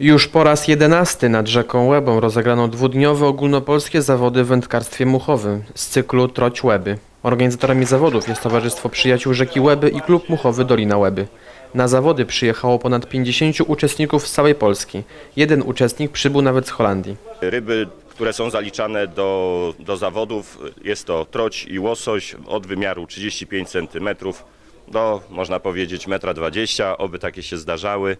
Już po raz jedenasty nad rzeką Łebą rozegrano dwudniowe ogólnopolskie zawody w wędkarstwie muchowym z cyklu Troć Łeby. Organizatorami zawodów jest Towarzystwo Przyjaciół Rzeki Łeby i Klub Muchowy Dolina Łeby. Na zawody przyjechało ponad 50 uczestników z całej Polski. Jeden uczestnik przybył nawet z Holandii. Ryby, które są zaliczane do, do zawodów, jest to troć i łosoś od wymiaru 35 cm do, można powiedzieć, 1,20 m, oby takie się zdarzały.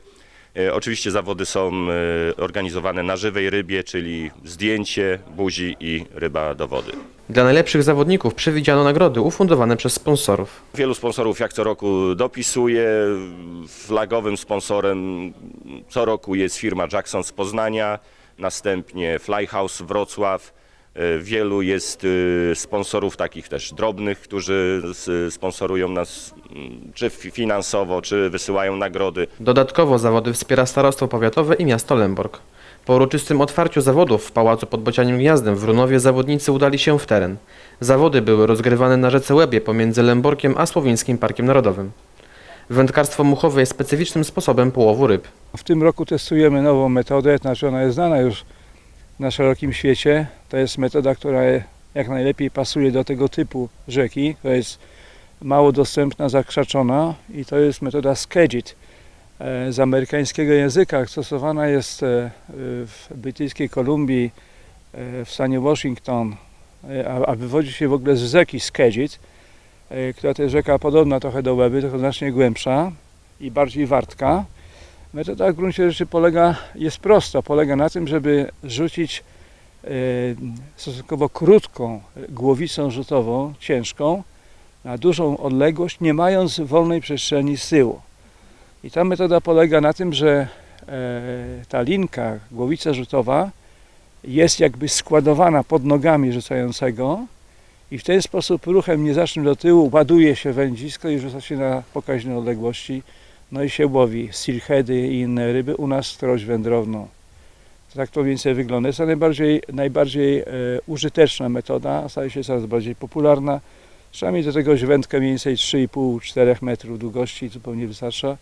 E, Oczywiście zawody są e, organizowane na żywej rybie, czyli zdjęcie, buzi i ryba do wody. Dla najlepszych zawodników przewidziano nagrody ufundowane przez sponsorów. Wielu sponsorów jak co roku dopisuje. Flagowym sponsorem co roku jest firma Jackson z Poznania, następnie Flyhouse Wrocław. E, Wielu jest e, sponsorów takich też drobnych, którzy sponsorują nas mm, czy fi- finansowo, czy wysyłają nagrody. Dodatkowo zawody wspiera Starostwo Powiatowe i miasto Lęborg. Po uroczystym otwarciu zawodów w Pałacu pod Bocianim Gniazdem w Runowie zawodnicy udali się w teren. Zawody były rozgrywane na rzece Łebie pomiędzy Lęborkiem a Słowińskim Parkiem Narodowym. Wędkarstwo muchowe jest specyficznym sposobem połowu ryb. W tym roku testujemy nową metodę, znaczy ona jest znana już na szerokim świecie. To jest metoda, która jak najlepiej pasuje do tego typu rzeki, która jest mało dostępna, zakrzaczona i to jest metoda Skegit. E, Z amerykańskiego języka stosowana jest e, w brytyjskiej Kolumbii, e, w stanie Washington, a- wywodzi się w ogóle z rzeki Skegit, e, która to jest rzeka podobna trochę do Łeby, tylko znacznie głębsza i bardziej wartka. Metoda w gruncie rzeczy polega, jest prosta, polega na tym, żeby rzucić e, stosunkowo krótką głowicą rzutową, ciężką, na dużą odległość, nie mając wolnej przestrzeni z tyłu. I ta metoda polega na tym, że e, ta linka, głowica rzutowa jest jakby składowana pod nogami rzucającego i w ten sposób ruchem nieznacznym do tyłu ładuje się wędzisko i rzuca się na pokaźne odległości no i się łowi steelheady i inne ryby, u nas trość wędrowną. Tak to więcej wygląda. Jest to najbardziej, najbardziej e, użyteczna metoda, staje się coraz bardziej popularna. Trzeba mieć do tego wędkę mniej więcej 3,5-4 metrów długości, zupełnie wystarcza.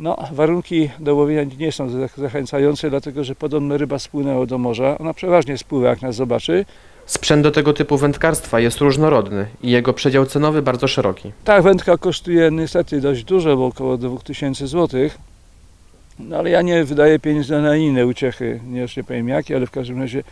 No, warunki do łowienia nie są zach- zachęcające, dlatego że podobno ryba spłynęła do morza. Ona przeważnie spływa, jak nas zobaczy. Sprzęt do tego typu wędkarstwa jest różnorodny i jego przedział cenowy bardzo szeroki. Ta wędka kosztuje niestety dość dużo, bo około 2000 zł. No ale ja nie wydaję pieniędzy na inne uciechy, nie jeszcze powiem jakie, ale w każdym razie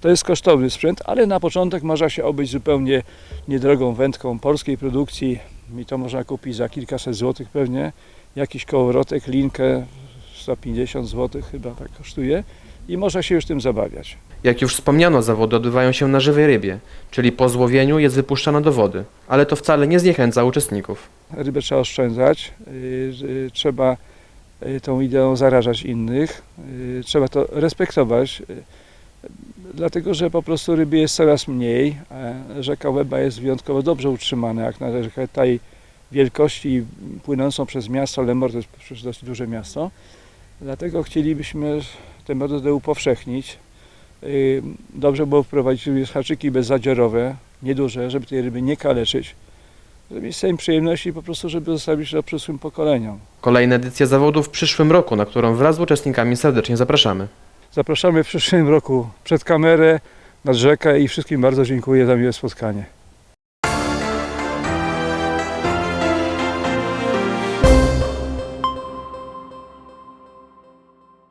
to jest kosztowny sprzęt, ale na początek można się obyć zupełnie niedrogą wędką polskiej produkcji i to można kupić za kilkaset złotych pewnie. Jakiś kołowrotek, linkę 150 zł chyba tak kosztuje i można się już tym zabawiać. Jak już wspomniano, zawody odbywają się na żywej rybie, czyli po złowieniu jest wypuszczana do wody, ale to wcale nie zniechęca uczestników. Rybę trzeba oszczędzać, yy, yy, trzeba yy, tą ideą zarażać innych, trzeba to respektować, dlatego że po prostu ryby jest coraz mniej. a Rzeka Łeba jest wyjątkowo dobrze utrzymana, jak na rzekę tej wielkości płynącą przez miasto Lemor, to jest przecież dość duże miasto. Dlatego chcielibyśmy tę metodę upowszechnić. Yy, Dobrze było wprowadzić haczyki bezzadziorowe, nieduże, żeby tej ryby nie kaleczyć żeby mieć sobie przyjemności po prostu, żeby zostawić to przyszłym pokoleniom. Kolejna edycja zawodów w przyszłym roku, na którą wraz z uczestnikami serdecznie zapraszamy. Zapraszamy w przyszłym roku przed kamerę, nad rzekę i wszystkim bardzo dziękuję za miłe spotkanie.